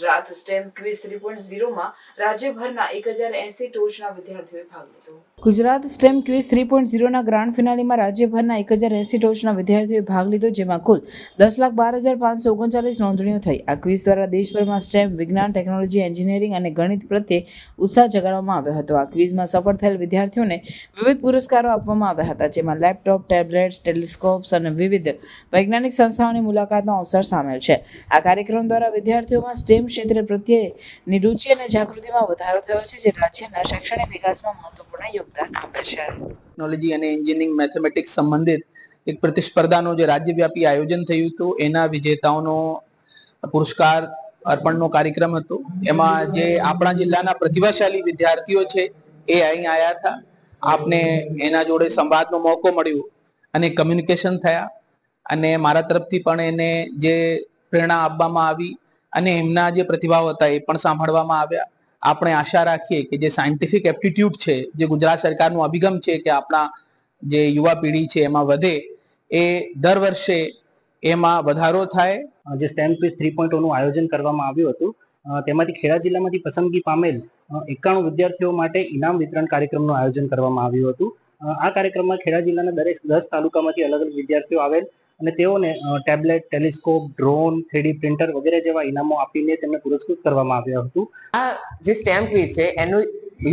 Gujarat STEM quiz three point ઝીરોમાં રાજ્યભરના એક હજાર એસી ટોચના વિદ્યાર્થીઓએ ભાગ લીધો. Gujarat STEM quiz three point ઝીરોના grand ફિનાલીમાં રાજ્યભરના એક હજાર એસી ટોચના વિદ્યાર્થીઓએ ભાગ લીધો, જેમાં કુલ દસ લાખ બાર હજાર પાંચસો ઓગણચાલીસ નોંધણીઓ થઈ. આ ક્વિઝ દ્વારા દેશભરમાં સ્ટેમ, વિજ્ઞાન, ટેકનોલોજી, એન્જિનિયરિંગ અને ગણિત પ્રત્યે ઉત્સાહ જગાડવામાં આવ્યો હતો. આ ક્વિઝમાં સફળ થયેલ વિદ્યાર્થીઓને વિવિધ પુરસ્કારો આપવામાં આવ્યા હતા, જેમાં લેપટોપ, ટેબ્લેટ્સ, ટેલિસ્કોપ્સ અને વિવિધ વૈજ્ઞાનિક સંસ્થાઓની મુલાકાતનો અવસર સામેલ છે. આ કાર્યક્રમ દ્વારા વિદ્યાર્થીઓમાં સ્ટેમ ક્ષેત્ર પ્રત્યેની રુચિ અને જાગૃતિમાં વધારો થયો છે, જે રાજ્યના શૈક્ષણિક વિકાસમાં મહત્વપૂર્ણ યોગદાન આપે છે. ટેકનોલોજી અને એન્જિનિયરિંગ મેથેમેટિક્સ સંબંધિત એક પ્રતિસ્પર્ધાનું જે રાજ્યવ્યાપી આયોજન થયું હતું, એના વિજેતાઓનો પુરસ્કાર અર્પણનો કાર્યક્રમ હતો. એમાં જે આપણા જિલ્લાના પ્રતિભાશાળી વિદ્યાર્થીઓ છે, એ અહીં આવ્યા હતા. આપને એના જોડે સંવાદનો મોકો મળ્યો અને કમ્યુનિકેશન થયા અને મારા તરફથી પણ એને જે પ્રેરણા આપવામાં આવી અને એમના જે પ્રતિભાવ હતા એ પણ સાંભળવામાં આવ્યા. આપણે આશા રાખીએ કે જે સાયન્ટિફિક એપ્ટિટ્યૂડ છે, જે ગુજરાત સરકારનું અભિગમ છે કે આપણા જે યુવા પેઢી છે એમાં વધે, એ દર વર્ષે એમાં વધારો થાય. જે સ્ટેમ ક્વિઝ થ્રી પોઈન્ટનું આયોજન કરવામાં આવ્યું હતું. તેમાંથી ખેડા જિલ્લામાંથી પસંદગી પામેલ એકાણું વિદ્યાર્થીઓ માટે ઇનામ વિતરણ કાર્યક્રમનું આયોજન કરવામાં આવ્યું હતું. આ કાર્યક્રમમાં ખેડા જિલ્લાના દરેક દસ તાલુકામાંથી અલગ અલગ વિદ્યાર્થીઓ આવેલ. અને તેઓને tablet telescope drone three D printer વગેરે જેવા ઇનામો આપીને તેમને પુરસ્કૃત કરવામાં આવ્યું હતું. આ જે સ્ટેમ્પ છે, એનું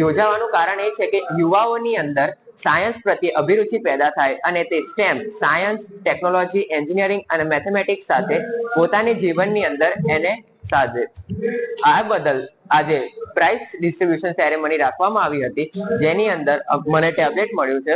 યોજાવાનું કારણ એ છે કે યુવાઓની અંદર સાયન્સ પ્રત્યે અભિરુચિ પેદા થાય અને તે સ્ટેમ સાયન્સ ટેકનોલોજી એન્જિનિયરિંગ અને મેથેમેટિક્સ સાથે પોતાની જીવનની અંદર એને સાધે આ બદલ આજે પ્રાઇઝ ડિસ્ટ્રીબ્યુશન સેરેમની રાખવામાં આવી હતી, જેની અંદર મને ટેબ્લેટ મળ્યું છે.